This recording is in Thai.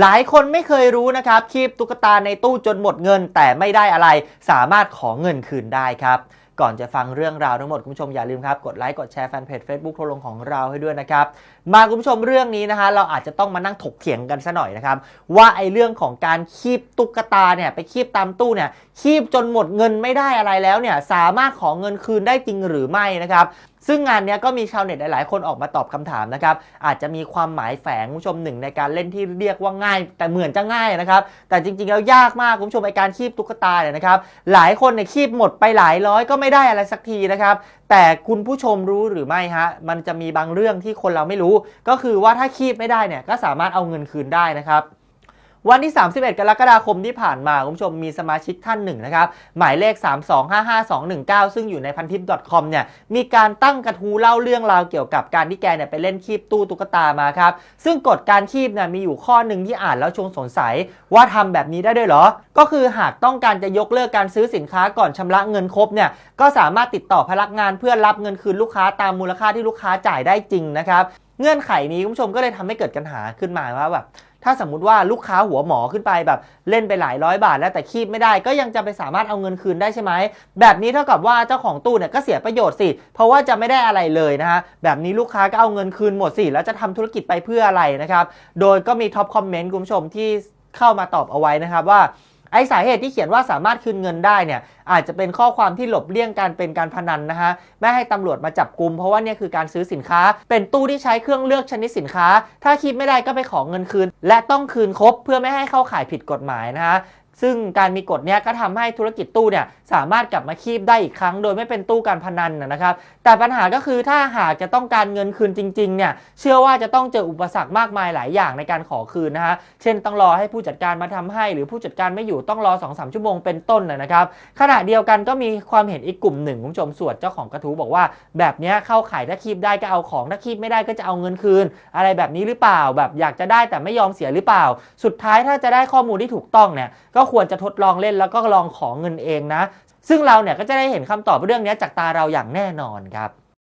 หลายคนไม่เคยรู้นะครับคีบตุ๊กตาในตู้จนหมดเงินแต่ไม่ได้อะไร สามารถขอเงินคืนได้ครับ ก่อนจะฟังเรื่องราวทั้งหมดคุณผู้ชมอย่าลืมครับ กดไลค์กดแชร์แฟนเพจ Facebook โทรลงของเราให้ด้วยนะครับ มาคุณผู้ชมเรื่องนี้นะฮะเราอาจจะต้องมานั่งถกเถียงกันซะหน่อยนะครับ ว่าไอ้เรื่องของการคีบตุ๊กตาเนี่ยไปคีบตามตู้เนี่ยคีบจนหมดเงินไม่ได้อะไรแล้วเนี่ยสามารถขอเงินคืนได้จริงหรือไม่นะครับ ซึ่งงานนี้ก็มีชาวเน็ตหลาย ๆ คนออกมาตอบคำถามนะครับ อาจจะมีความหมายแฝงคุณผู้ชมหนึ่งในการเล่นที่เรียกว่าง่าย แต่เหมือนจะง่ายนะครับ แต่จริง ๆ แล้วยากมากคุณผู้ชมไอการคีบตุ๊กตาเนี่ยนะครับ หลายคนเนี่ยคีบหมดไปหลายร้อยก็ไม่ได้อะไรสักทีนะครับ แต่คุณผู้ชมรู้หรือไม่ฮะ มันจะมีบางเรื่องที่คนเราไม่รู้ ก็คือว่าถ้าคีบไม่ได้เนี่ยก็สามารถเอาเงินคืนได้นะครับ วันที่ 31 กรกฎาคมที่ผ่านมาคุณผู้ชมมีสมาชิกท่านหนึ่งนะครับ หมายเลข 3255219 ซึ่งอยู่ในพันทิป .com เนี่ยมีการตั้งกระทู้เล่าเรื่องราวเกี่ยวกับการที่แกเนี่ยไปเล่นคีบตู้ตุ๊กตามาครับซึ่งกฎการคีบเนี่ยมีอยู่ข้อหนึ่งที่อ่านแล้วชวนสงสัยว่าทำแบบนี้ได้ด้วยเหรอ ก็คือหากต้องการจะยกเลิกการซื้อสินค้าก่อนชำระเงินครบเนี่ยก็สามารถติดต่อพนักงานเพื่อรับเงินคืนลูกค้าตามมูลค่าที่ลูกค้าจ่ายได้จริงนะครับเงื่อนไขนี้คุณผู้ชมก็เลยทำให้เกิดปัญหาขึ้นมาว่าแบบ ถ้าสมมุติว่าลูกค้าหัวหมอขึ้นไปแบบเล่นไปหลายร้อยบาท แล้วแต่คีบไม่ได้ก็ยังจะไปสามารถเอาเงินคืนได้ใช่ไหม แบบนี้เท่ากับว่าเจ้าของตู้เนี่ยก็เสียประโยชน์สิ เพราะว่าจะไม่ได้อะไรเลยนะฮะ แบบนี้ลูกค้าก็เอาเงินคืนหมดสิ แล้วจะทำธุรกิจไปเพื่ออะไรนะครับ โดยก็มีท็อปคอมเมนต์คุณผู้ชมที่เข้ามาตอบเอาไว้นะครับว่า ไอสาเหตุที่เขียนว่าสามารถคืนเงินได้เนี่ยอาจจะเป็นข้อความที่หลบเลี่ยงการเป็นการพนันนะฮะไม่ให้ตำรวจมาจับกลุมเพราะว่าเนี่ยคือการซื้อสินค้า เป็นตู้ที่ใช้เครื่องเลือกชนิดสินค้า ถ้าคิดไม่ได้ก็ไปขอเงินคืน และต้องคืนครบเพื่อไม่ให้เข้าข่ายผิดกฎหมายนะฮะ ซึ่งการมีกฎเนี้ยก็ทำให้ธุรกิจตู้เนี่ยสามารถกลับมาคีบได้อีกครั้ง โดยไม่เป็นตู้การพนันนะครับแต่ปัญหาก็คือถ้าหากจะต้องการเงินคืนจริงๆเนี่ยเชื่อว่าจะต้องเจออุปสรรคมากมายหลายอย่างในการขอคืนนะฮะเช่นต้องรอให้ผู้จัดการมาทำให้ หรือผู้จัดการไม่อยู่ต้องรอ2-3ชั่วโมงเป็นต้นนะนะครับขณะเดียวกันก็มีความเห็นอีกกลุ่มหนึ่งคุณผู้ชมส่วนเจ้าของกระทู้บอกว่า แบบนี้เข้าขายถ้าคีบได้ก็เอาของถ้าคีบไม่ได้ก็จะเอาเงินคืน อะไรแบบนี้หรือเปล่า แบบอยากจะได้แต่ไม่ยอมเสียหรือเปล่า สุดท้ายถ้าจะได้ข้อมูลที่ถูกต้องเนี่ยก็ควรจะทดลองเล่นแล้วก็ลองขอเงินเองนะ ซึ่งเราเนี่ยก็จะได้เห็นคำตอบเรื่องนี้จากตาเราอย่างแน่นอนครับ